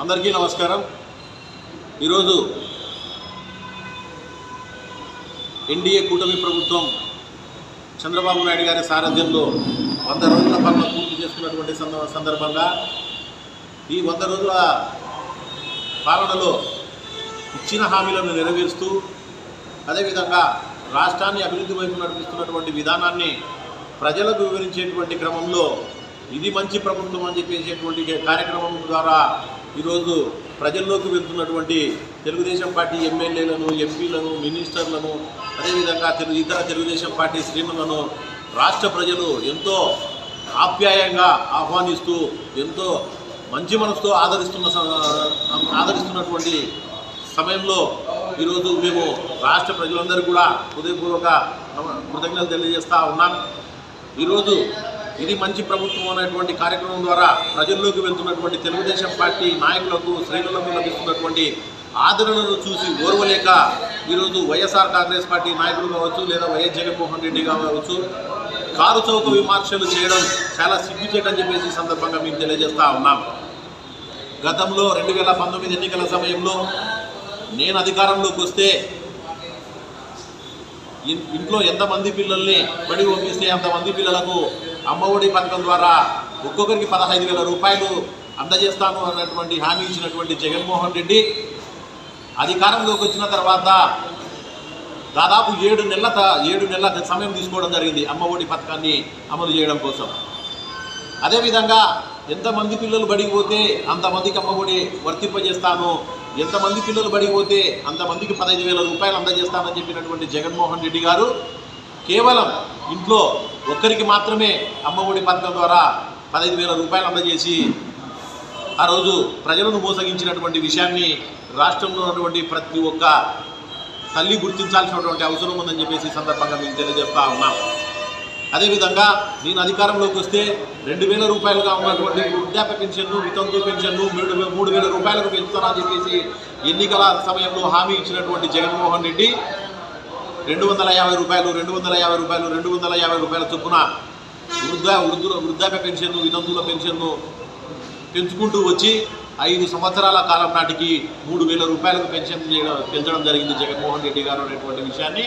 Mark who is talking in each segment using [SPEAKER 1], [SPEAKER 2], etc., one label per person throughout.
[SPEAKER 1] అందరికీ నమస్కారం. ఈరోజు ఎన్డీఏ కూటమి ప్రభుత్వం చంద్రబాబు నాయుడు గారి సారథ్యంలో వంద రోజుల పాలన పూర్తి చేసుకున్నటువంటి సంద- సందర్భంగా ఈ వంద రోజుల పాలనలో ఇచ్చిన హామీలను నెరవేరుస్తూ అదేవిధంగా రాష్ట్రాన్ని అభివృద్ధి వైపు నడిపిస్తున్నటువంటి విధానాన్ని ప్రజలకు వివరించేటువంటి క్రమంలో ఇది మంచి ప్రభుత్వం అని చెప్పేసేటువంటి కార్యక్రమం ద్వారా ఈరోజు ప్రజల్లోకి వెళ్తున్నటువంటి తెలుగుదేశం పార్టీ ఎమ్మెల్యేలను ఎంపీలను మినిస్టర్లను అదేవిధంగా తెలుగు ఇతర తెలుగుదేశం పార్టీ శ్రేణులను రాష్ట్ర ప్రజలు ఎంతో ఆప్యాయంగా ఆహ్వానిస్తూ ఎంతో మంచి మనసుతో ఆదరిస్తున్న స- ఆదరిస్తున్నటువంటి సమయంలో ఈరోజు మేము రాష్ట్ర ప్రజలందరూ కూడా హృదయపూర్వక కృతజ్ఞతలు తెలియజేస్తూ ఉన్నాం. ఈరోజు ఇది మంచి ప్రభుత్వం అనేటువంటి కార్యక్రమం ద్వారా ప్రజల్లోకి వెళ్తున్నటువంటి తెలుగుదేశం పార్టీ నాయకులకు శ్రేణులకు లభిస్తున్నటువంటి ఆదరణను చూసి ఓర్వలేక ఈరోజు వైఎస్ఆర్ కాంగ్రెస్ పార్టీ నాయకులు కావచ్చు లేదా వైఎస్ జగన్మోహన్ రెడ్డి కావచ్చు కారు చౌక విమర్శలు చేయడం చాలా సిగ్గుచేటని చెప్పేసి సందర్భంగా మేము తెలియజేస్తా ఉన్నాం. గతంలో రెండు వేల పంతొమ్మిది ఎన్నికల సమయంలో నేను అధికారంలోకి వస్తే ఇంట్లో ఎంతమంది పిల్లల్ని బడి పంపిస్తే అంతమంది పిల్లలకు అమ్మఒడి పథకం ద్వారా ఒక్కొక్కరికి పదహైదు వేల రూపాయలు అందజేస్తాను అన్నటువంటి హామీ ఇచ్చినటువంటి జగన్మోహన్ రెడ్డి అధికారంలోకి వచ్చిన తర్వాత దాదాపు ఏడు నెలల ఏడు నెలల సమయం తీసుకోవడం జరిగింది అమ్మఒడి పథకాన్ని అమలు చేయడం కోసం. అదేవిధంగా ఎంతమంది పిల్లలు బడికి పోతే అంతమందికి అమ్మఒడి వర్తింపజేస్తాను ఎంతమంది పిల్లలు బడికి పోతే అంతమందికి పదహైదు వేల రూపాయలు అందజేస్తానని చెప్పినటువంటి జగన్మోహన్ రెడ్డి గారు కేవలం ఇంట్లో ఒక్కరికి మాత్రమే అమ్మఒడి పథకం ద్వారా పదహైదు వేల రూపాయలు అందజేసి ఆ రోజు ప్రజలను మోసగించినటువంటి విషయాన్ని రాష్ట్రంలో ఉన్నటువంటి ప్రతి ఒక్క తల్లి గుర్తించాల్సినటువంటి అవసరం ఉందని చెప్పేసి సందర్భంగా మేము తెలియజేస్తా ఉన్నాం. అదేవిధంగా నేను అధికారంలోకి వస్తే రెండు వేల రూపాయలుగా ఉన్నటువంటి వృద్ధాప్య పెన్షన్ను వితంతు పెన్షన్ను మూడు మూడు వేల రూపాయలకు పెంచుతానని చెప్పేసి ఎన్నికల సమయంలో హామీ ఇచ్చినటువంటి జగన్మోహన్ రెడ్డి రెండు వందల యాభై రూపాయలు రెండు వందల యాభై రూపాయలు రెండు వందల యాభై రూపాయల చొప్పున వృద్ధ వృద్ధుల వృద్ధాప్య పెన్షన్ వినందుల పెన్షన్ను పెంచుకుంటూ వచ్చి ఐదు సంవత్సరాల కాలం నాటికి మూడు వేల రూపాయలకు పెన్షన్ చేయడం పెంచడం జరిగింది జగన్మోహన్ రెడ్డి గారు అనేటువంటి విషయాన్ని.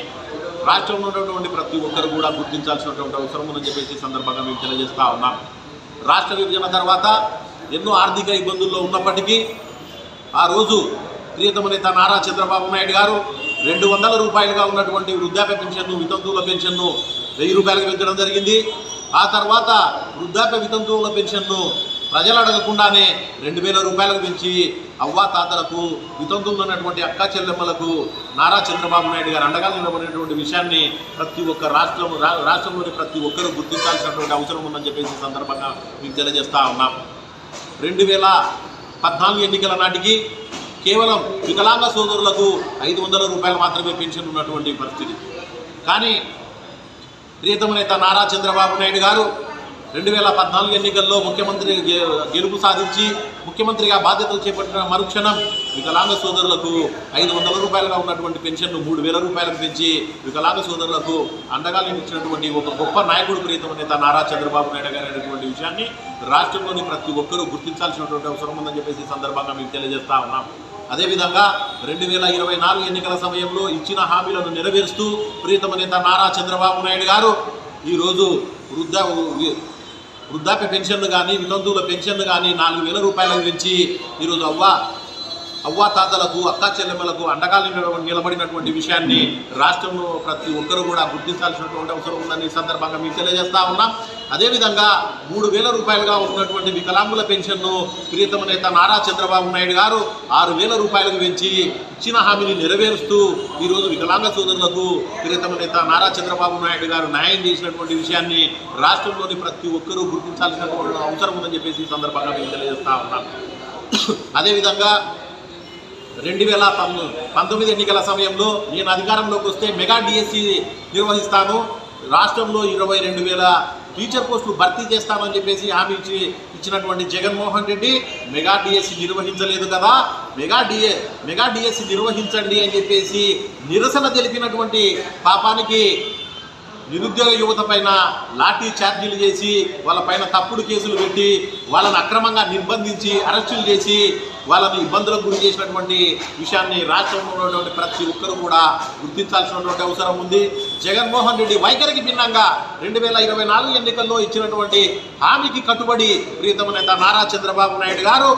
[SPEAKER 1] రాష్ట్రంలో ఉన్నటువంటి ప్రతి ఒక్కరు కూడా గుర్తించాల్సినటువంటి అవసరం ఉందని చెప్పేసి సందర్భంగా మేము తెలియజేస్తా ఉన్నాం. రాష్ట్ర విభజన తర్వాత ఎన్నో ఆర్థిక ఇబ్బందుల్లో ఉన్నప్పటికీ ఆ రోజు ప్రియతమ నేత నారా చంద్రబాబు నాయుడు గారు రెండు వందల రూపాయలుగా ఉన్నటువంటి వృద్ధాప్య పెన్షన్ను వితంతువుల పెన్షన్ను వెయ్యి రూపాయలకు పెంచడం జరిగింది. ఆ తర్వాత వృద్ధాప్య వితంతువుల పెన్షన్ను ప్రజలు అడగకుండానే రెండు వేల రూపాయలకు పెంచి అవ్వా తాతలకు వితంతువులు ఉన్నటువంటి అక్క చెల్లెమ్మలకు నారా చంద్రబాబు నాయుడు గారు అండగా నిలబడినటువంటి విషయాన్ని ప్రతి ఒక్క రాష్ట్రం రా- రాష్ట్రంలోని ప్రతి ఒక్కరూ గుర్తించాల్సినటువంటి అవసరం ఉందని చెప్పేసి సందర్భంగా మీకు తెలియజేస్తా ఉన్నాం. రెండు వేల పద్నాలుగు ఎన్నికల నాటికి కేవలం వికలాంగ సోదరులకు ఐదు వందల రూపాయలు మాత్రమే పెన్షన్ ఉన్నటువంటి పరిస్థితి. కానీ ప్రియతమ నేత నారా చంద్రబాబు నాయుడు గారు రెండు వేల పద్నాలుగు ఎన్నికల్లో ముఖ్యమంత్రి గె- గెలుపు సాధించి ముఖ్యమంత్రిగా బాధ్యతలు చేపట్టిన మరుక్షణం వికలాంగ సోదరులకు ఐదు వందల రూపాయలుగా ఉన్నటువంటి పెన్షన్ను మూడు వేల రూపాయలకు పెంచి వికలాంగ సోదరులకు అండగా నిలిచినటువంటి ఒక గొప్ప నాయకుడు ప్రియతమ నేత నారా చంద్రబాబు నాయుడు గారు అనేటువంటి విషయాన్ని రాష్ట్రంలోని ప్రతి ఒక్కరూ గుర్తించాల్సినటువంటి అవసరం ఉందని చెప్పేసి సందర్భంగా మీకు తెలియజేస్తా ఉన్నాం. అదేవిధంగా రెండు వేల ఇరవై నాలుగు ఎన్నికల సమయంలో ఇచ్చిన హామీలను నెరవేరుస్తూ ప్రియతమ నేత నారా చంద్రబాబు నాయుడు గారు ఈరోజు వృద్ధ వృద్ధాప్య పెన్షన్లు కానీ వితంతువుల పెన్షన్లు కానీ నాలుగు వేల రూపాయల పెంచి ఈరోజు అవ్వ అవ్వా తాతలకు చెల్లెమ్మలకు అండగా నిలబడినటువంటి విషయాన్ని రాష్ట్రంలో ప్రతి ఒక్కరూ కూడా గుర్తించాల్సినటువంటి అవసరం ఉందని ఈ సందర్భంగా మీకు తెలియజేస్తా ఉన్నాం. అదేవిధంగా మూడు వేల రూపాయలుగా ఉన్నటువంటి వికలాంగుల పెన్షన్ను ప్రియతమ నేత నారా చంద్రబాబు నాయుడు గారు ఆరు వేల రూపాయలకు పెంచి ఇచ్చిన హామీని నెరవేరుస్తూ ఈరోజు వికలాంగ సోదరులకు ప్రియతమ నేత నారా చంద్రబాబు నాయుడు గారు న్యాయం చేసినటువంటి విషయాన్ని రాష్ట్రంలోని ప్రతి ఒక్కరూ గుర్తించాల్సినటువంటి అవసరం ఉందని చెప్పేసి ఈ సందర్భంగా మేము తెలియజేస్తా ఉన్నాం. అదేవిధంగా రెండు వేల పంతొమ్మిది ఎన్నికల సమయంలో నేను అధికారంలోకి వస్తే మెగా డిఎస్సి నిర్వహిస్తాను. రాష్ట్రంలో ఇరవై రెండు వేల టీచర్ పోస్టులు భర్తీ చేస్తామని చెప్పేసి హామీ ఇచ్చి ఇచ్చినటువంటి జగన్మోహన్ రెడ్డి మెగా డిఎస్సి నిర్వహించలేదు కదా మెగా డిఏ మెగా డిఎస్సి నిర్వహించండి అని చెప్పేసి నిరసన తెలిపినటువంటి పాపానికి నిరుద్యోగ యువత పైన లాఠీ ఛార్జీలు చేసి వాళ్ళ పైన తప్పుడు కేసులు పెట్టి వాళ్ళని అక్రమంగా నిర్బంధించి అరెస్టులు చేసి వాళ్ళని ఇబ్బందులకు గురి చేసినటువంటి విషయాన్ని రాష్ట్రంలో ఉన్నటువంటి ప్రతి ఒక్కరు కూడా గుర్తించాల్సినటువంటి అవసరం ఉంది. జగన్మోహన్ రెడ్డి వైఖరికి భిన్నంగా రెండు వేల ఇరవై నాలుగు ఎన్నికల్లో ఇచ్చినటువంటి హామీకి కట్టుబడి ప్రీతమ నేత నారా చంద్రబాబు నాయుడు గారు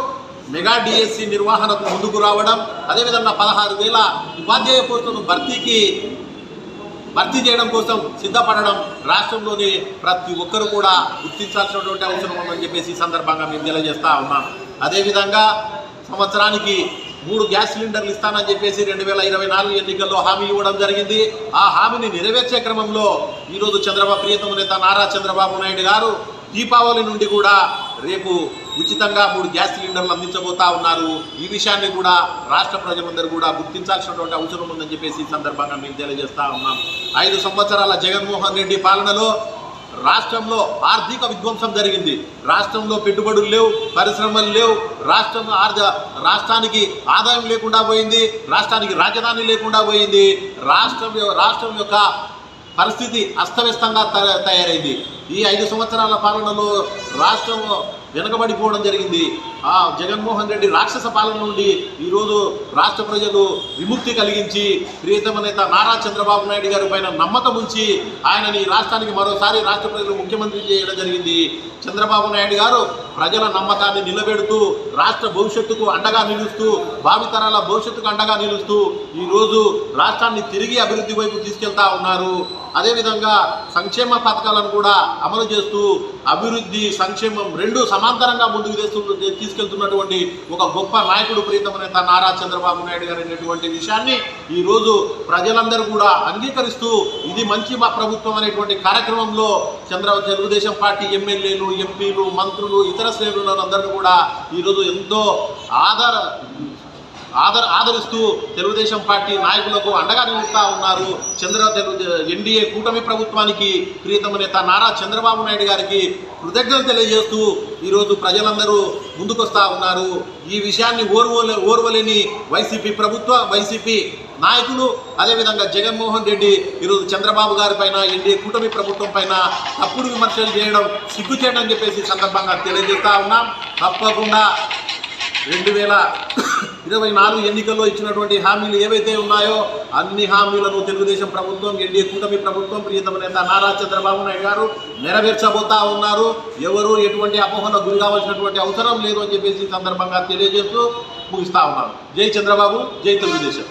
[SPEAKER 1] మెగా డిఎస్సి నిర్వహణకు ముందుకు రావడం అదేవిధంగా పదహారు వేల ఉపాధ్యాయ పోస్టులను భర్తీకి భర్తీ చేయడం కోసం సిద్ధపడడం రాష్ట్రంలోని ప్రతి ఒక్కరు కూడా గుర్తించాల్సినటువంటి అవసరం ఉందని చెప్పేసి ఈ సందర్భంగా మేము తెలియజేస్తా ఉన్నాం. అదేవిధంగా సంవత్సరానికి మూడు గ్యాస్ సిలిండర్లు ఇస్తానని చెప్పేసి రెండు వేల ఇరవై నాలుగు ఎన్నికల్లో హామీ ఇవ్వడం జరిగింది. ఆ హామీని నెరవేర్చే క్రమంలో ఈరోజు చంద్రబాబు ప్రియతమ నేత నారా చంద్రబాబు నాయుడు గారు దీపావళి నుండి కూడా రేపు ఉచితంగా మూడు గ్యాస్ సిలిండర్లు అందించబోతా ఉన్నారు. ఈ విషయాన్ని కూడా రాష్ట్ర ప్రజలందరూ కూడా గుర్తించాల్సినటువంటి అవసరం ఉందని చెప్పేసి ఈ సందర్భంగా మేము తెలియజేస్తా ఉన్నాం. ఐదు సంవత్సరాల జగన్మోహన్ రెడ్డి పాలనలో రాష్ట్రంలో ఆర్థిక విధ్వంసం జరిగింది. రాష్ట్రంలో పెట్టుబడులు లేవు పరిశ్రమలు లేవు రాష్ట్రం ఆర్థ రాష్ట్రానికి ఆదాయం లేకుండా పోయింది రాష్ట్రానికి రాజధాని లేకుండా పోయింది. రాష్ట్రం రాష్ట్రం యొక్క పరిస్థితి అస్తవ్యస్తంగా తయారైంది. ఈ ఐదు సంవత్సరాల పాలనలో రాష్ట్రం వెనుకబడిపోవడం జరిగింది. ఆ జగన్మోహన్ రెడ్డి రాక్షస పాలన నుండి ఈరోజు రాష్ట్ర ప్రజలు విముక్తి కలిగించి ప్రియతమ నేత నారా చంద్రబాబు నాయుడు గారి పైన నమ్మకం ఉంచి ఆయనని రాష్ట్రానికి మరోసారి రాష్ట్ర ప్రజలు ముఖ్యమంత్రి చేయడం జరిగింది. చంద్రబాబు నాయుడు గారు ప్రజల నమ్మకాన్ని నిలబెడుతూ రాష్ట్ర భవిష్యత్తుకు అండగా నిలుస్తూ భావితరాల భవిష్యత్తుకు అండగా నిలుస్తూ ఈరోజు రాష్ట్రాన్ని తిరిగి అభివృద్ధి వైపు తీసుకెళ్తా ఉన్నారు. అదేవిధంగా సంక్షేమ పథకాలను కూడా అమలు చేస్తూ అభివృద్ధి సంక్షేమం రెండు సమాంతరంగా ముందుకు తెస్తూ తీసుకెళ్తున్నటువంటి ఒక గొప్ప నాయకుడు ప్రీతమ నేత నారా చంద్రబాబు నాయుడు గారు అనేటువంటి విషయాన్ని ఈరోజు ప్రజలందరూ కూడా అంగీకరిస్తూ ఇది మంచి మా ప్రభుత్వం అనేటువంటి కార్యక్రమంలో చంద్ర తెలుగుదేశం పార్టీ ఎమ్మెల్యేలు ఎంపీలు మంత్రులు ఇతర శ్రేణులను కూడా ఈరోజు ఎంతో ఆధార ఆదర ఆదరిస్తూ తెలుగుదేశం పార్టీ నాయకులకు అండగా నిలుస్తూ ఉన్నారు. చంద్ర ఎన్డీఏ కూటమి ప్రభుత్వానికి ప్రియతమ నేత నారా చంద్రబాబు నాయుడు గారికి కృతజ్ఞతలు తెలియజేస్తూ ఈరోజు ప్రజలందరూ ముందుకొస్తా ఉన్నారు. ఈ విషయాన్ని ఓర్వలే ఓర్వలేని వైసీపీ ప్రభుత్వ వైసీపీ నాయకులు అదేవిధంగా జగన్మోహన్ రెడ్డి ఈరోజు చంద్రబాబు గారి పైన ఎన్డీఏ కూటమి ప్రభుత్వం పైన తప్పుడు విమర్శలు చేయడం సిగ్గు చేయడం చెప్పేసి సందర్భంగా తెలియజేస్తా ఉన్నాం. తప్పకుండా రెండు వేల ఇరవై నాలుగు ఎన్నికల్లో ఇచ్చినటువంటి హామీలు ఏవైతే ఉన్నాయో అన్ని హామీలను తెలుగుదేశం ప్రభుత్వం ఎన్డీఏ కూటమి ప్రభుత్వం ప్రియతమ నేత నారా చంద్రబాబు నాయుడు గారు నెరవేర్చబోతా ఉన్నారు. ఎవరు ఎటువంటి అపోహలకు గురి కావాల్సినటువంటి అవసరం లేదు అని చెప్పేసి ఈ సందర్భంగా తెలియజేస్తూ ముగిస్తా ఉన్నారు జై చంద్రబాబు జై తెలుగుదేశం.